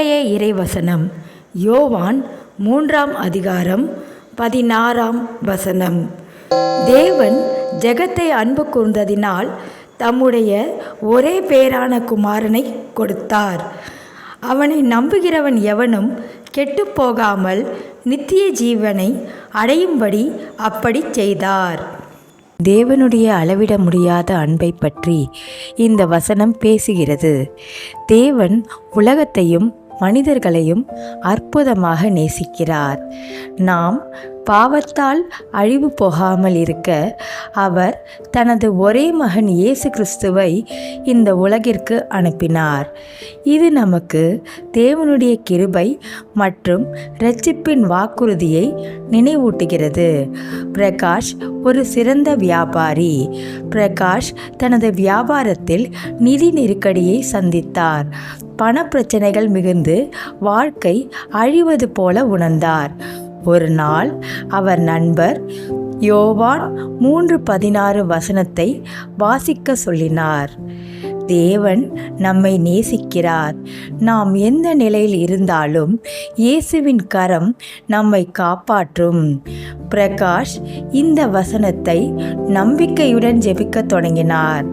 வசனம் யோவான் மூன்றாம் அதிகாரம் பதினாறாம் வசனம். தேவன் ஜெகத்தை அன்பு கூர்ந்ததினால் தம்முடைய ஒரே பேரான குமாரனை கொடுத்தார். அவனை நம்புகிறவன் எவனும் கெட்டுப்போகாமல் நித்திய ஜீவனை அடையும்படி அப்படி செய்தார். தேவனுடைய அளவிட முடியாத அன்பை பற்றி இந்த வசனம் பேசுகிறது. தேவன் உலகத்தையும் மனிதர்களையும் அற்புதமாக நேசிக்கிறார். நாம் பாவத்தால் அழிவு போகாமல் இருக்க அவர் தனது ஒரே மகன் இயேசு கிறிஸ்துவை இந்த உலகிற்கு அனுப்பினார். இது நமக்கு தேவனுடைய கிருபை மற்றும் இரட்சிப்பின் வாக்குறுதியை நினைவூட்டுகிறது. பிரகாஷ் ஒரு சிறந்த வியாபாரி. பிரகாஷ் தனது வியாபாரத்தில் நிதி நெருக்கடியை சந்தித்தார். பணப்பிரச்சனைகள் மிகுந்து வாழ்க்கை அழிவது போல உணர்ந்தார். ஒரு நாள் அவர் நண்பர் யோவான் மூன்று பதினாறு வசனத்தை வாசிக்க சொல்லினார். தேவன் நம்மை நேசிக்கிறார். நாம் எந்த நிலையில் இருந்தாலும் இயேசுவின் கரம் நம்மை காப்பாற்றும் பிரகாஷ் இந்த வசனத்தை நம்பிக்கையுடன் ஜெபிக்கத் தொடங்கினார்.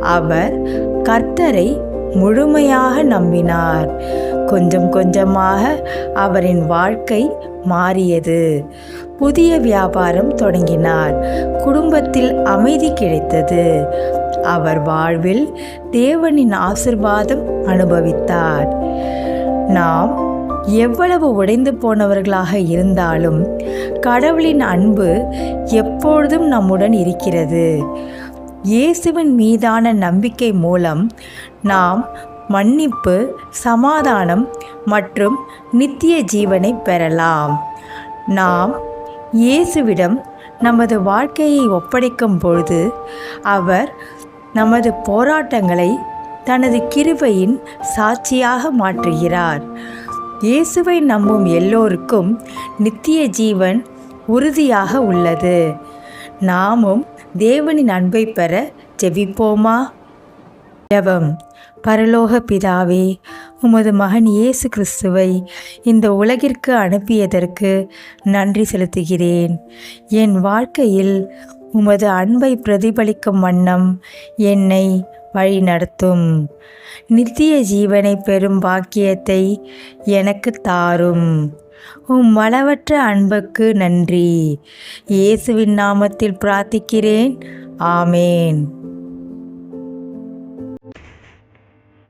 அவர் கர்த்தரை முழுமையாக நம்பினார். கொஞ்சம் கொஞ்சமாக அவரின் வாழ்க்கை மாறியது. புதிய வியாபாரம் தொடங்கினார். குடும்பத்தில் அமைதி கிடைத்தது. அவர் வாழ்வில் தேவனின் ஆசிர்வாதம் அனுபவித்தார். நாம் எவ்வளவு உடைந்து போனவர்களாக இருந்தாலும் கடவுளின் அன்பு எப்பொழுதும் நம்முடன் இருக்கிறது. இயேசுவின் மீதான நம்பிக்கை மூலம் நாம் மன்னிப்பு சமாதானம் மற்றும் நித்திய ஜீவனை பெறலாம். நாம் இயேசுவிடம் நமது வாழ்க்கையை ஒப்படைக்கும் பொழுது அவர் நமது போராட்டங்களை தனது கிருபையின் சாட்சியாக மாற்றுகிறார். இயேசுவை நம்பும் எல்லோருக்கும் நித்திய ஜீவன் உறுதியாக உள்ளது. நாமும் தேவனின் அன்பை பெற ஜெபிப்போமா? ஜெபம். பரலோக பிதாவே உமது மகன் இயேசு கிறிஸ்துவை இந்த உலகிற்கு அனுப்பியதற்கு நன்றி செலுத்துகிறேன். என் வாழ்க்கையில் உமது அன்பை பிரதிபலிக்கும் வண்ணம் என்னை வழிநடத்தும். நித்திய ஜீவனை பெறும் பாக்கியத்தை எனக்கு தாரும். உம் வளவற்ற அன்புக்கு நன்றி. இயேசுவின் நாமத்தில் பிரார்த்திக்கிறேன். ஆமேன்.